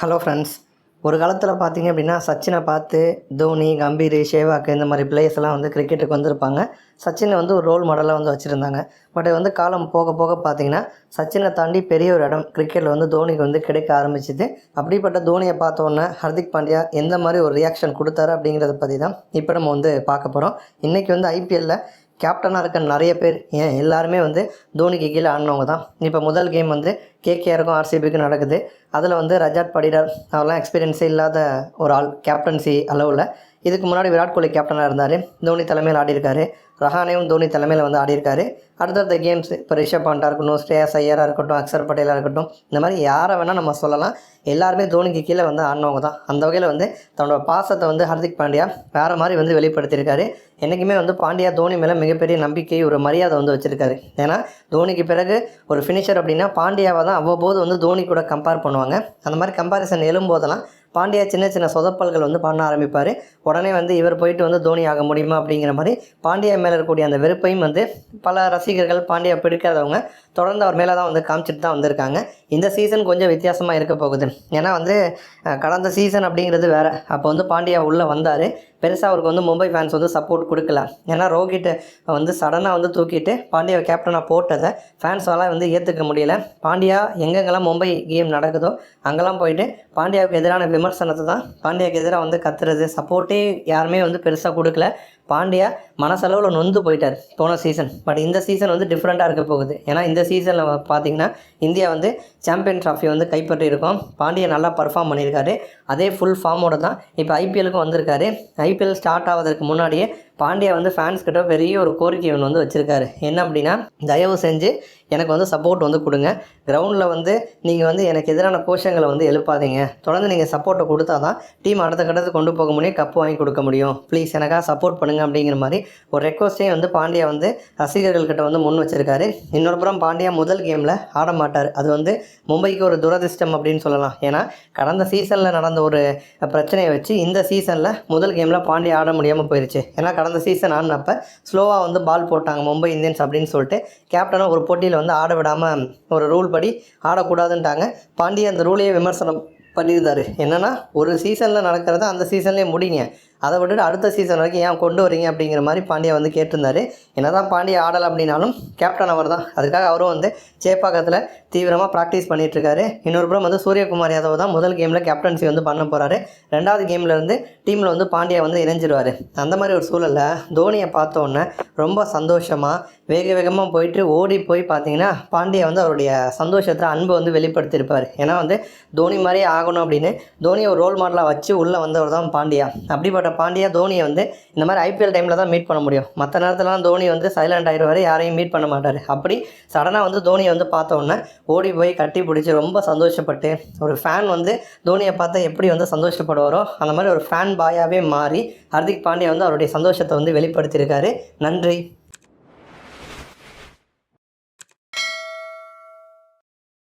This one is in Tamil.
ஹலோ ஃப்ரெண்ட்ஸ் ஒரு காலத்தில் பார்த்தீங்க அப்படின்னா சச்சினை பார்த்து தோனி கம்பீர் ஷேவாக்கு இந்த மாதிரி பிளேயர்ஸ் எல்லாம் வந்து கிரிக்கெட்டுக்கு வந்திருப்பாங்க. சச்சினை வந்து ஒரு ரோல் மாடலாக வந்து வச்சுருந்தாங்க. பட் வந்து காலம் போக போக பார்த்தீங்கன்னா சச்சினை தாண்டி பெரிய ஒரு இடம் கிரிக்கெட்டில் வந்து தோனிக்கு வந்து கிடைக்க ஆரம்பிச்சிது. அப்படிப்பட்ட தோனியை பார்த்தோன்னே ஹர்திக் பாண்டியா எந்த மாதிரி ஒரு ரியாக்ஷன் கொடுத்தாரு அப்படிங்கிறத பற்றி தான் இப்போ நம்ம வந்து பார்க்க போகிறோம் இன்றைக்கி வந்து ஐபிஎல்லில் கேப்டனாக இருக்க நிறைய பேர் ஏன்? எல்லாருமே வந்து தோனிக்கு கீழே ஆடினவங்க தான். இப்போ முதல் கேம் வந்து கேகேஆருக்கும் ஆர்சிபிக்கும் நடக்குது. அதில் வந்து ரஜாட் படிடார் அவர்லாம் எக்ஸ்பீரியன்ஸே இல்லாத ஒரு ஆள் கேப்டன்சி அளவில். இதுக்கு முன்னாடி விராட் கோலி கேப்டனாக இருந்தார். தோனி தலைமையில் ஆடியிருக்காரு. ரஹானேவும் தோனி தலைமையில் வந்து ஆடியிருக்காரு. அடுத்தடுத்த கேம்ஸ் இப்போ ரிஷப் பாண்டா இருக்கட்டும் ஸ்ரேயஸ் ஐயராக இருக்கட்டும் அக்ஷர் பட்டேலாக இருக்கட்டும் இந்த மாதிரி யாரை வேணால் நம்ம சொல்லலாம். எல்லாருமே தோனிக்கு கீழே வந்து ஆடினவங்க தான். அந்த வகையில் வந்து தன்னோட பாசத்தை வந்து ஹர்திக் பாண்டியா வேறு மாதிரி வந்து வெளிப்படுத்தியிருக்காரு. என்றைக்குமே வந்து பாண்டியா தோனி மேலே மிகப்பெரிய நம்பிக்கை ஒரு மரியாதை வந்து வச்சுருக்காரு. ஏன்னா தோனிக்கு பிறகு ஒரு ஃபினிஷர் அப்படின்னா பாண்டியாவை தான் அவ்வப்போது வந்து தோனி கூட கம்பேர் பண்ணுவாங்க. அந்த மாதிரி கம்பேரிசன் எழும்போதெல்லாம் பாண்டியா சின்ன சின்ன சொதப்பல்கள் வந்து பண்ண ஆரம்பிப்பார். உடனே வந்து இவர் போயிட்டு வந்து தோனி ஆக முடியுமா அப்படிங்கிற மாதிரி பாண்டியா மேலே இருக்கக்கூடிய அந்த வெறுப்பையும் வந்து பல ரசிகர்கள் பாண்டியா பிடிக்காதவங்க தொடர்ந்து அவர் மேலே தான் வந்து காமிச்சிட்டு தான் வந்திருக்காங்க. இந்த சீசன் கொஞ்சம் வித்தியாசமாக இருக்க போகுது. ஏன்னா வந்து கடந்த சீசன் அப்படிங்கிறது வேறு. அப்போ வந்து பாண்டியா உள்ளே வந்தார். பெருசாக அவருக்கு வந்து மும்பை ஃபேன்ஸ் வந்து சப்போர்ட் கொடுக்கல. ஏன்னா ரோஹித் வந்து சடனாக வந்து தூக்கிட்டு பாண்டியாவை கேப்டனாக போட்டதை ஃபேன்ஸால் வந்து ஏற்றுக்க முடியல. பாண்டியா எங்கெங்கெல்லாம் மும்பை கேம் நடக்குதோ அங்கெல்லாம் போயிட்டு பாண்டியாவுக்கு எதிரான விமர்சனத்தை தான் பாண்டியாக்கு எதிராக வந்து கத்துறது. சப்போர்ட்டே யாருமே வந்து பெருசாக கொடுக்கல. பாண்டியா மனசளவில் நொந்து போயிட்டார் போன சீசன் பட் இந்த சீசன் வந்து டிஃப்ரெண்ட்டாக இருக்க போகுது. ஏன்னா இந்த சீசனில் பார்த்தீங்கன்னா இந்தியா வந்து சாம்பியன் ட்ராஃபி வந்து கைப்பற்றியிருக்கோம். பாண்டியா நல்லா பர்ஃபார்ம் பண்ணியிருக்காரு. அதே ஃபுல் ஃபார்மோட தான் இப்போ ஐபிஎலுக்கும் வந்திருக்காரு. ஐபிஎல் ஸ்டார்ட் ஆவதற்கு முன்னாடியே பாண்டியா வந்து ஃபேன்ஸ் கிட்ட பெரிய ஒரு கோரிக்கை ஒன்று வந்து வச்சுருக்காரு. என்ன அப்படின்னா தயவு செஞ்சு எனக்கு வந்து சப்போர்ட் வந்து கொடுங்க. கிரவுண்டில் வந்து நீங்கள் வந்து எனக்கு எதிரான கோஷங்களை வந்து எழுப்பாதீங்க. தொடர்ந்து நீங்கள் சப்போர்ட்டை கொடுத்தா தான் டீம் அடுத்த கட்டத்துக்கு கொண்டு போக முடியும். கப்பு வாங்கி கொடுக்க முடியும். ப்ளீஸ் எனக்காக சப்போர்ட் பண்ணுங்கள் அப்படிங்கிற மாதிரி ஒரு ரெக்வஸ்ட்டையும் வந்து பாண்டியா வந்து ரசிகர்கள்கிட்ட வந்து முன் வச்சிருக்காரு. இன்னொரு புறம் பாண்டியா முதல் கேமில் ஆட மாட்டார். அது வந்து மும்பைக்கு ஒரு துரதிர்ஷ்டம் அப்படின்னு சொல்லலாம். ஏன்னா கடந்த சீசனில் நடந்த ஒரு பிரச்சனையை வச்சு இந்த சீசனில் முதல் கேமில் பாண்டியா ஆட முடியாமல் போயிருச்சு. ஏன்னா கடந்த சீசன் ஆடினப்ப ஸ்லோவாக வந்து பால் போட்டாங்க மும்பை இந்தியன்ஸ் அப்படின்னு சொல்லிட்டு கேப்டனாக ஒரு போட்டியில் வந்து ஆட விடாமல் ஒரு ரூல் படி ஆடக்கூடாதுன்ட்டாங்க. பாண்டியா அந்த ரூலையே விமர்சனம் பண்ணியிருந்தாரு. என்னென்னா ஒரு சீசனில் நடக்கிறத அந்த சீசன்லேயே முடிங்க. அதை விட்டுட்டு அடுத்த சீசன் வரைக்கும் ஏன் கொண்டு வரீங்க அப்படிங்கிற மாதிரி பாண்டியா வந்து கேட்டிருந்தாரு. என்ன தான் பாண்டியா ஆடலை அப்படின்னாலும் கேப்டன் அவர் தான். அதுக்காக அவரும் வந்து சேப்பாக்கத்தில் தீவிரமாக ப்ராக்டிஸ் பண்ணிகிட்ருக்காரு இன்னொரு புறம் வந்து சூரியகுமார் யாதவ் தான் முதல் கேமில் கேப்டன்சி வந்து பண்ண போகிறாரு ரெண்டாவது கேம்லேருந்து டீமில் வந்து பாண்டியா வந்து இணைஞ்சிருவார். அந்த மாதிரி ஒரு சூழலில் தோனியை பார்த்தோன்னே ரொம்ப சந்தோஷமாக வேக வேகமாக போயிட்டு ஓடி போய் பார்த்தீங்கன்னா பாண்டியா வந்து அவருடைய சந்தோஷத்தை அன்பை வந்து வெளிப்படுத்தியிருப்பார். ஏன்னா வந்து தோனி மாதிரியே ஆகணும் அப்படின்னு தோனியை ஒரு ரோல் மாடலாக வச்சு உள்ளே வந்தவர் தான் பாண்டியா. அப்படிப்பட்ட பாண்டியா தோனியை வந்து இந்த மாதிரி ஐபிஎல் டைமில் தான் மீட் பண்ண முடியும். மற்ற நேரத்துலலாம் தோனி வந்து சைலண்ட் ஆகிடுவார் யாரையும் மீட் பண்ண மாட்டார். அப்படி சடனாக வந்து தோனியை வந்து பார்த்த உடனே ஓடி போய் கட்டி பிடிச்சி ரொம்ப சந்தோஷப்பட்டு ஒரு ஃபேன் வந்து தோனியை பார்த்தா எப்படி வந்து சந்தோஷப்படுவாரோ அந்த மாதிரி ஒரு ஃபேன் பாயாகவே மாறி ஹர்திக் பாண்டியா வந்து அவருடைய சந்தோஷத்தை வந்து வெளிப்படுத்தியிருக்காரு. நன்றி.